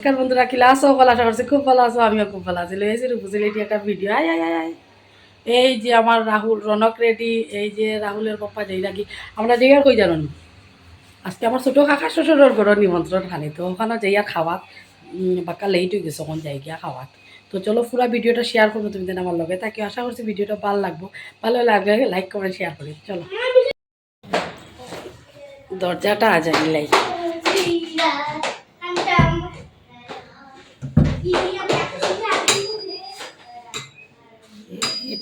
নমস্কার বন্ধুরা কিলা আছো ভালো আশা করছি খুব ভালো আছো আমিও খুব ভালো আছি। লয়েছি রূপসিল এটি একটা ভিডিও আয় আয় আয় এই যে আমার রাহুল রনক রেডি। এই যে রাহুলের পাপ্পা যেই নাকি। আমরা যেই কই জানো? আজকে আমার ছোটো কাকা শ্বশুরের ঘর নিমন্ত্রণ খালি তো ওখানে যাইয়া খাওয়াত উম, বাক্কা লেট হয়ে গেছে ওখান যাই গিয়া খাওয়াত। তো চলো পুরো ভিডিওটা শেয়ার করব তুমি যেন আমার লগে তাকে আশা করছি ভিডিওটা ভালো লাগবো। ভালো লাগলে লাইক কমেন্ট শেয়ার করি চলো। দরজাটা আজ আইলাই এই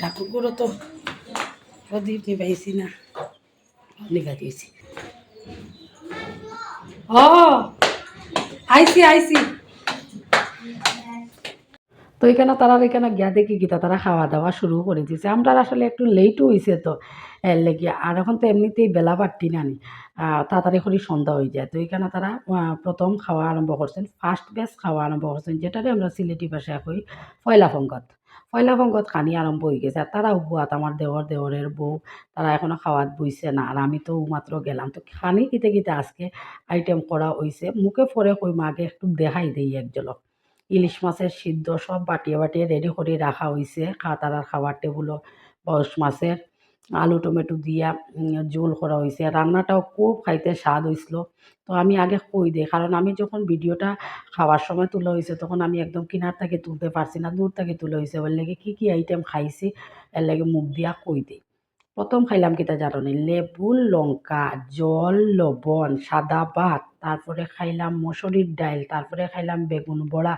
ঠাকুরগুলো তো না দিয়েছি আইসি আইসি তো এখানে তারা এখানে গিয়া দেখি গীতা তারা খাওয়া দাওয়া শুরু করে দিয়েছে আমরা আসলে একটু লেটও হয়েছে তো, এর লেগে আর এখন তো এমনিতেই বেলা বাড়তি নানি তাড়াতাড়ি করে সন্ধ্যা হয়ে যায়। তো এখানে তারা প্রথম খাওয়া আরম্ভ করছেন ফার্স্ট ব্যাচ খাওয়া আরম্ভ করছেন, যেটারে আমরা সিলেটি ভাষায় কই পয়লা ফঙ্গত পয়লা ফঙ্গত কানি আরম্ভ হয়ে গেছে। আর তারা হুয়াত আমার দেওয়ার দেওয়ারের বউ তারা এখনও খাওয়াত বইছে না। আর আমি তো মাত্র গেলাম। তো খানি কিতে কিতে আজকে আইটেম করা হয়েছে মুখে ফরে কই মাকে একটু দেখাই দেই একজলক ইলিশ মাছের সিদ্ধ সব বাটিয়ে বাটিয়ে রেডি করে রাখা হয়েছে খা তারার খাবার টেবুলও বয়স মাছের আলু, টমেটো দিয়া ঝোল করা হয়েছে রান্নাটাও খুব খাইতে স্বাদ হয়েছিল তো আমি আগে কই দিই, কারণ আমি যখন ভিডিওটা খাওয়ার সময় তোলা হয়েছে তখন আমি একদম কিনার থেকে তুলতে পারছি না, দূর থেকে তুলে হয়েছে ওর লেগে কী কী আইটেম খাইছি, এর লাগে মুখ দিয়া কই দিই। প্রথম খাইলাম কিতা জানো লেবু, লঙ্কা, জল, লবণ, সাদা ভাত, তারপরে খাইলাম মসুরির ডাইল, তারপরে খাইলাম বেগুন বড়া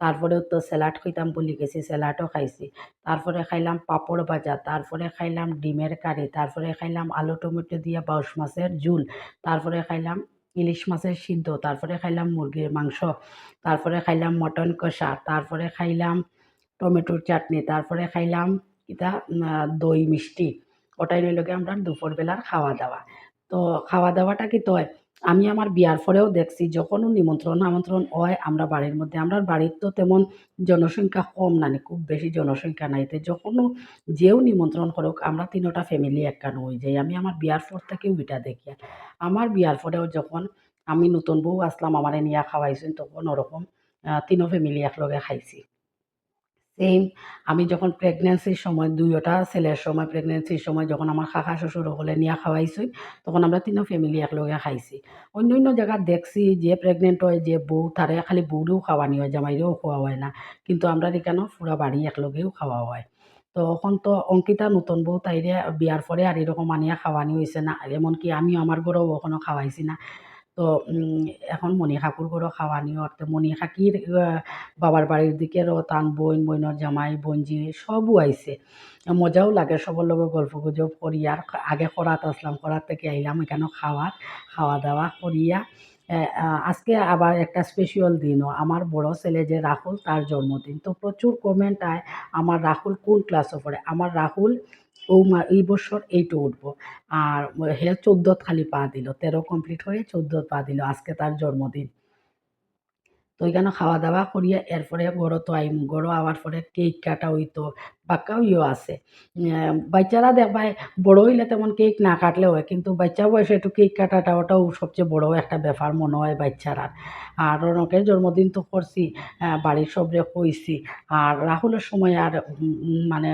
তারপরেও তো স্যালাড খাইতাম বলি গেছি স্যালাডও খাইছি। তারপরে খাইলাম পাঁপড় ভাজা তারপরে খাইলাম ডিমের কারি তারপরে খাইলাম আলু টমেটো দিয়ে বাউশ মাছের ঝুল তারপরে খাইলাম ইলিশ মাছের সিদ্ধ তারপরে খাইলাম মুরগির মাংস তারপরে খাইলাম মটন কষা তারপরে খাইলাম টমেটোর চাটনি তারপরে খাইলাম আহ, দই মিষ্টি। ওটাই গিয়ে আমরা দুপুরবেলার খাওয়া দাওয়া। তো খাওয়া দাওয়াটা কি তো হয় আমি আমার বিয়ার পরেও দেখছি যখনও নিমন্ত্রণ, আমন্ত্রণ হয় আমরা বাড়ির মধ্যে। আমরা বাড়ির তো তেমন জনসংখ্যা কম নানি খুব বেশি জনসংখ্যা নাই। তো যখনও যেও নিমন্ত্রণ করুক, আমরা তিনোটা ফ্যামিলি একখান হয়ে যাই আমি আমার বিয়ার পর থেকেও এটা দেখি। আমার বিয়ার পরেও যখন আমি নতুন বউ আসলাম, আমারে নিয়ে খাওয়াইছেন, তখন ওরকম তিনো ফ্যামিলি একলগে খাইছি। সেম আমি যখন প্রেগনেন্সির সময় দুইটা ছেলের সময় প্রেগনেন্সির সময় যখন আমার কাকা শ্বশুর হলে নিয়ে খাওয়াইছি, তখন আমরা তিনও ফ্যামিলি একলগে খাইছি। অন্য অন্য জায়গায় দেখছি যে প্রেগনেন্ট হয় যে বউ, তারে খালি বউরেও খাওয়ানি হয়, জামাইরেও খাওয়া হয় না। কিন্তু আমরা এখানেও পুরা বাড়ি একলগেও খাওয়া হয়। তো এখন তো অঙ্কিতা নতুন বউ তাইরে বিয়ার পরে আর এরকম আনিয়া খাওয়ানি হয়েছে না। এমনকি আমিও আমার ঘরেও কখনো খাওয়াইছি না। তো এখন মণি কাকুর ঘরও খাওয়ানি অর্থে মণি কাকির আহ, বাবার বাড়ির দিকেরও তান বোন বইনর জামাই বোনজি সবও আইছে। মজাও লাগে সবার লগে গল্প গুজব করি। আর আগে করাত আসলাম করাত থেকে আইলাম এখানে খাওয়ার খাওয়া দাওয়া করিয়া আজকে আবার একটা স্পেশাল দিনও। আমার বড় ছেলে যে রাহুল তার জন্মদিন। তো প্রচুর কমেন্ট আয় আমার রাহুল কোন ক্লাসে পড়ে? আমার রাহুল ও মা, এই বছর এইটু উঠবো। আর হে চোদ্দ খালি পা দিল, তেরো কমপ্লিট হয়ে চোদ্দ পা দিল, আজকে তার জন্মদিন। তো ওইখানে খাওয়া দাওয়া করিয়া, এরপরে গড়ো তো আইম গড়ো আওয়ার পরে কেক কাটা হইতো ইয়ে আছে। বাচ্চারা দেখবাই বড় হইলে তেমন কেক না কাটলে হয়, কিন্তু বাচ্চা বয়সে একটু কেক কাটাটা ওটাও সবচেয়ে বড় একটা ব্যাপার মনে হয় বাচ্চারা আর রনকের জন্মদিন তো করছি বাড়ির সবরে কইছি আর রাহুলের সময় আর মানে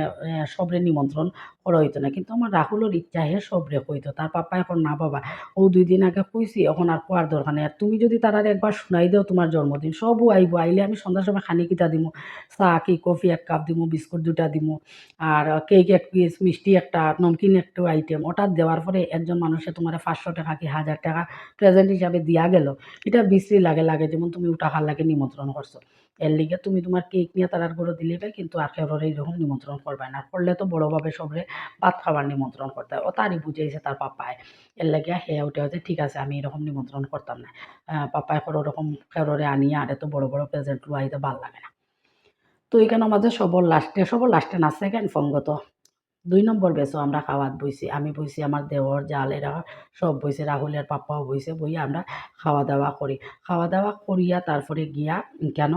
সবরে নিমন্ত্রণ করা হইতো না, কিন্তু আমার রাহুলের ইচ্ছা সবরে কইতো তার পাপা এখন না বাবা। ও দুই দিন আগে কইছি, এখন আর কোয়ার দরকার নেই, আর তুমি যদি তার আর একবার শুনাই দাও তোমার জন্মদিন, সবও আইব, আইলে আমি সন্ধ্যার সময় খানি কিতা দিমু, চা, কি, কফি, এক কাপ দিমু, বিস্কুট দুটা দিমু আর কেক এক পিস মিষ্টি একটা নমকিন একটু আইটেম ওটা দেওয়ার পরে একজন মানুষে তোমার পাঁচশো টাকা কি হাজার টাকা প্রেজেন্ট হিসাবে দিয়া গেল। এটা বিশ্রী লাগে লাগে যেমন তুমি খার লাগে নিমন্ত্রণ করছ। এর লিগে তুমি তোমার কেক নিয়ে তারার করে দিলে কিন্তু আর কেউ এইরকম নিমন্ত্রণ করবে না। করলে তো বড়োভাবে সবরে ভাত খাবার নিমন্ত্রণ করতে হয়। ও তারই বুঝেছে তার পাপায়। এর লাগে হে উঠে হচ্ছে ঠিক আছে, আমি এরকম নিমন্ত্রণ করতাম না। পাপায় ওরকম কেউরে আনিয়ে আর এত বড় বড় প্রেজেন্ট লুয়াইতে ভালো লাগে না। তো এখানে আমাদের সবর লাস্টে সবর লাস্টে না সেকেন্ড ফঙ্গত দুই নম্বর বেসও আমরা খাওয়াত বইছি, আমি বইছি আমার দেওর, জাল, এরা সব বইছে রাহুলের পাপ্পাও বইছে, বইয়া আমরা খাওয়া দাওয়া করি। খাওয়া দাওয়া করিয়া তারপরে গিয়া কেন?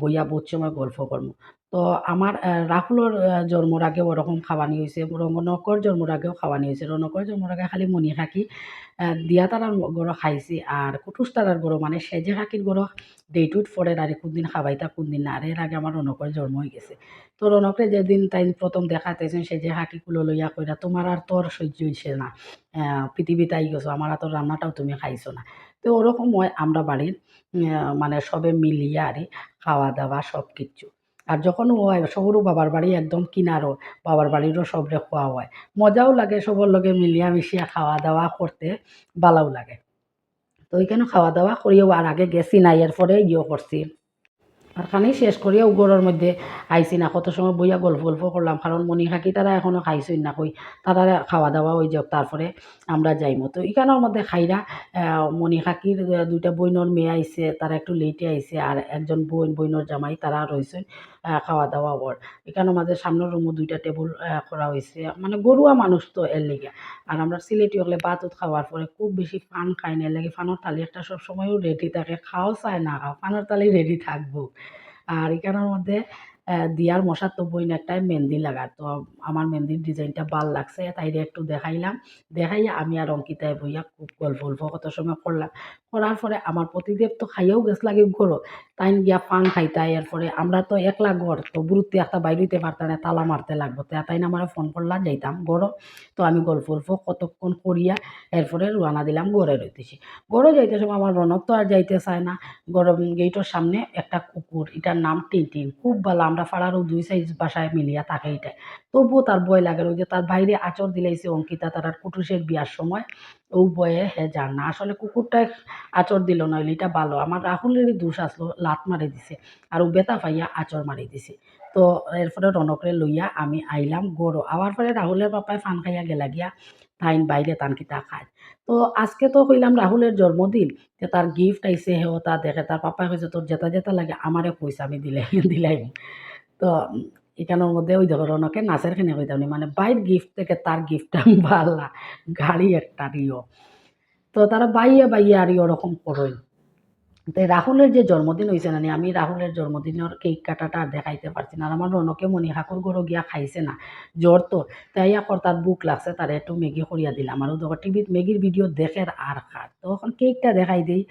বইয়া বহুত সময় গল্প করব তো আমার রাহুলর জন্মর আগেও ওরকম খাওয়ানি হয়েছে রনকর জন্মর আগেও খাওয়ানি হয়েছে রনকর জন্মর আগে খালি মনি আ দিয়া তারার গড় খাইছি। আর কুটুস তারার গড়ো মানে সেজে কাকির গড়ো ডেটুত পড়ে আর কোনদিন খাওয়াইতা কোনদিন না। আর এর আগে আমার রনকের জন্ম হয়ে গেছে। তো রনকরে যেদিন তাই প্রথম দেখাইতেছেন সেজে কাকিগুলো লইয়া কইরা তোমার আর তোর সহ্য হইছে না। পৃথিবীতে আই গেছো। আমার হাতের রান্নাটাও তুমি খাইছো না। তো ওরকম হয়, আমরা বাড়ির মানে সবে মিলিয়া আরকি খাওয়া-দাওয়া সব সবকিছু। আর যখন হয় সবরও বাবার বাড়ি একদম কিনারও, বাবার বাড়িরও সবরে খোয়া হয়। মজাও লাগে সবর লগে মিলিয়া মিশিয়া খাওয়া-দাওয়া করতে ভালোও লাগে। তো ওইখানে খাওয়া-দাওয়া করিও, আর আগে গেছি না এরপরে ইয়ে করছি। আর শেষ করিয়া ঘরের মধ্যে আইছি না। কত সময় বইয়া গল্প গল্প করলাম কারণ মনি কাকি তারা এখনও খাইছই না কই। তারা খাওয়া দাওয়া হয়ে যাক তারপরে আমরা যাইমু। তো এখানের মধ্যে খাইরা মনি আহ, দুইটা বইনর মেয়ে আইসে তারা একটু লেটে আইসে আর একজন বইন বইনর জামাই তারা রয়েছেন খাওয়া দাওয়া ওর এখানের মাঝে সামনের রুমও দুইটা টেবিল করা হয়েছে মানে গরুয়া মানুষ তো এর লেগে আর আমরা সিলেটি হলে ভাত উত খাওয়ার পরে খুব বেশি ফান খাই না এর লাগে ফানের থালি একটা সবসময়ও রেডি থাকে খাও চায় না খাও ফানের থালি রেডি থাকব। আর এখানের মধ্যে দিয়ার মশার তো বইন একটাই মেহেন্দি লাগা তো আমার মেহেন্দির ডিজাইনটা ভালো লাগছে, তাইরে একটু দেখাইলাম। দেখাইয়া আমি আর অঙ্কিতায় বইয়া খুব গল্প গল্প কত সময় করলাম। করার পরে আমার প্রতিদেব তো খাইয়াও গেছ লাগে ঘরো, তাই গিয়া পান খাইতাই এরপরে আমরা তো একলা ঘর, তো বুড়ুতে একটা বাইরে হইতে পারতাম না, তালা মারতে লাগবো, তো তাই আমার ফোন করলাম, যাইতাম গরো তো আমি গল্প গল্প কতক্ষণ করিয়া এরপরে রোয়ানা দিলাম গড়ে রইতেছি গড়ে যাইতে সময় আমার রনক তো আর যাইতে চায় না। গরম গেটের সামনে একটা কুকুর, এটার নাম টিনটিন, খুব ভালো আমরা ফাড়ারও দুই সাইজ বাসায় মিলিয়া থাকে এটা তবুও তার ভয় লাগে ওই যে তার বাইরে আচর দিলাইছে অঙ্কিতা, তার আর কুটুসের বিয়ার সময়। ও বয়ে হে যান না। আসলে কুকুরটা আচর দিল না হইলে এটা ভালো আমার রাহুলেরই দোষ আসলো, লাত মারি দিছে আর ও বেতা পাইয়া আচর মারি দিছে। তো এরপরে রনকরে লইয়া আমি আইলাম গরো। আবার পরে রাহুলের পাপায় ফান খাইয়া গেলা গিয়া তাইন বাইরে তান খায়। তো আজকে তো কইলাম রাহুলের জন্মদিন, যে তার গিফট আইছে হেও তা দেখে, তার পাপাই কইছে, তোর যেটা যেটা লাগে আমারে পয়সা আমি দিলে দিলাইম। তো এখানের মধ্যে ওই দেখো নাচের খেনে কইতাম মানে বাইর গিফট থেকে তার গিফটটা ভালা গাড়ি একটা রিও। তো তারা বাইয়ে বাইয়ে আর ওরকম করই তো রাহুলের যে জন্মদিন হয়েছে না আমি রাহুলের জন্মদিনের কেক কাটাটা আর দেখাইতে পারছি না। আর আমার রনকে মনি হাকুর গরো গিয়া খাইছে না জ্বর তো। তাই এখন তার বুক লাগছে তার একটু ম্যাগি করিয়া দিলাম। আর দেখো, টিভিত ম্যাগির ভিডিও দেখে আর খাট তখন কেকটা দেখাই দিই।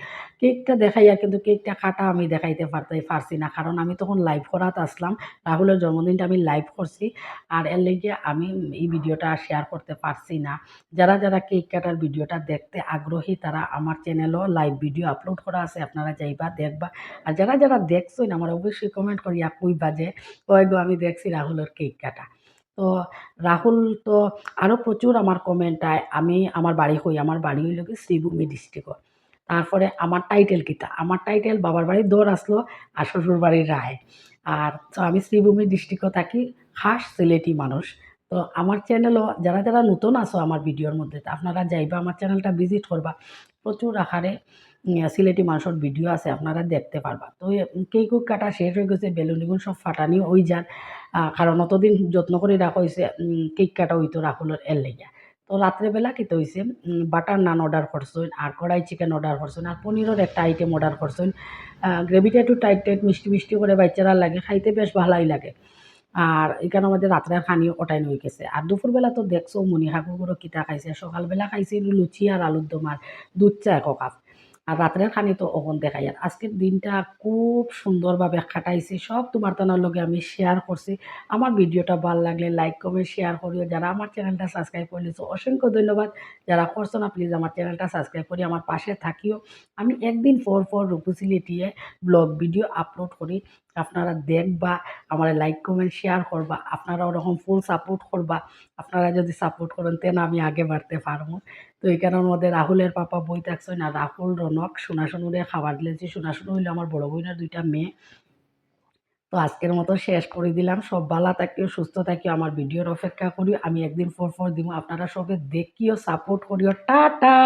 কেকটা দেখাইয়া কিন্তু কেকটা কাটা আমি দেখাইতে পারতাই পারছি না। কারণ আমি তখন লাইভ করাত আসলাম রাহুলের জন্মদিনটা আমি লাইভ করছি আর এর লেগে আমি এই ভিডিওটা শেয়ার করতে পারছি না। যারা যারা কেক কাটার ভিডিওটা দেখতে আগ্রহী তারা আমার চ্যানেলও লাইভ ভিডিও আপলোড করা আছে, আপনারা যাইবা দেখবা। আর যারা যারা দেখছেন আমার অবশ্যই কমেন্ট করিয়া কইবা যে ওই গো আমি দেখছি রাহুলের কেক কাটা। তো রাহুল তো আরও প্রচুর আমার কমেন্ট আয় আমি আমার বাড়ি হই আমার বাড়ি হইল কি শ্রীভূমি ডিস্ট্রিক্ট তারপরে আমার টাইটেল কিতা আমার টাইটেল বাবার বাড়ির দৌড় আসলো আর শ্বশুর বাড়ির রায়। আর তো আমি শ্রীভূমি ডিস্ট্রিক্টত থাকি খাস সিলেটি মানুষ। তো আমার চ্যানেলও যারা যারা নতুন আসো আমার ভিডিওর মধ্যে আপনারা যাইবা আমার চ্যানেলটা ভিজিট করবা। প্রচুর উম, সিলেটি মানুষের ভিডিও আছে, আপনারা দেখতে পারবা। তো কেক কুক কাটা শেষ হয়ে গেছে বেলুনিগুন সব ফাটানি ওই যান। কারণ অতদিন যত্ন করে রাখা হয়েছে কেক কাটা হইতো রাহুলের এর লেগে। তো রাত্রেবেলা কী হয়েছে বাটার নান অর্ডার করছেন, আর কড়াই চিকেন অর্ডার করছেন, আর পনিরের একটা আইটেম অর্ডার করছেন। গ্রেভিটা একটু টাইট টাইট মিষ্টি মিষ্টি করে বাচ্চারা লাগে, খাইতে বেশ ভালোই লাগে। আর এখানে আমাদের রাত্রের খানি ওটাই হয়ে গেছে। আর দুপুরবেলা তো দেখছ মনি হাকুরগুলো কিতা খাইছে, সকালবেলা খাইছে লুচি আর আলুর দম আর দুধ চা এক কাপ। আর রাত্রের খানি তো অগন দেখাই। আর আজকের দিনটা খুব সুন্দরভাবে খাটাইছি সব তোমার তানার লগে আমি শেয়ার করছি। আমার ভিডিওটা ভালো লাগলে লাইক কমেন্ট শেয়ার করিও। যারা আমার চ্যানেলটা সাবস্ক্রাইব করে নিয়েছো অসংখ্য ধন্যবাদ। যারা করছ না প্লিজ আমার চ্যানেলটা সাবস্ক্রাইব করি আমার পাশে থাকিও। আমি একদিন পর পর রূপসিলিটিয়ে ব্লগ ভিডিও আপলোড করি। আপনারা দেখবা, আমার লাইক কমেন্ট শেয়ার করবা, আপনারা ওরকম ফুল সাপোর্ট করবা, আপনারা যদি সাপোর্ট করেন তেন আমি আগে বাড়তে পারব। তো এখানের মধ্যে রাহুলের পাপা বই থাকছে না, রাহুল, রনক সোনাশুনুরে খাবার দিলেছি সোনাশুনু হইল আমার বড় বোনের দুইটা মেয়ে। তো আজকের মতো শেষ করে দিলাম। সব ভালো থাকিও সুস্থ থাকিও আমার ভিডিওর অপেক্ষা করি। আমি একদিন পর পর দিব। আপনারা সবে দেখিও সাপোর্ট করিও। টাটা!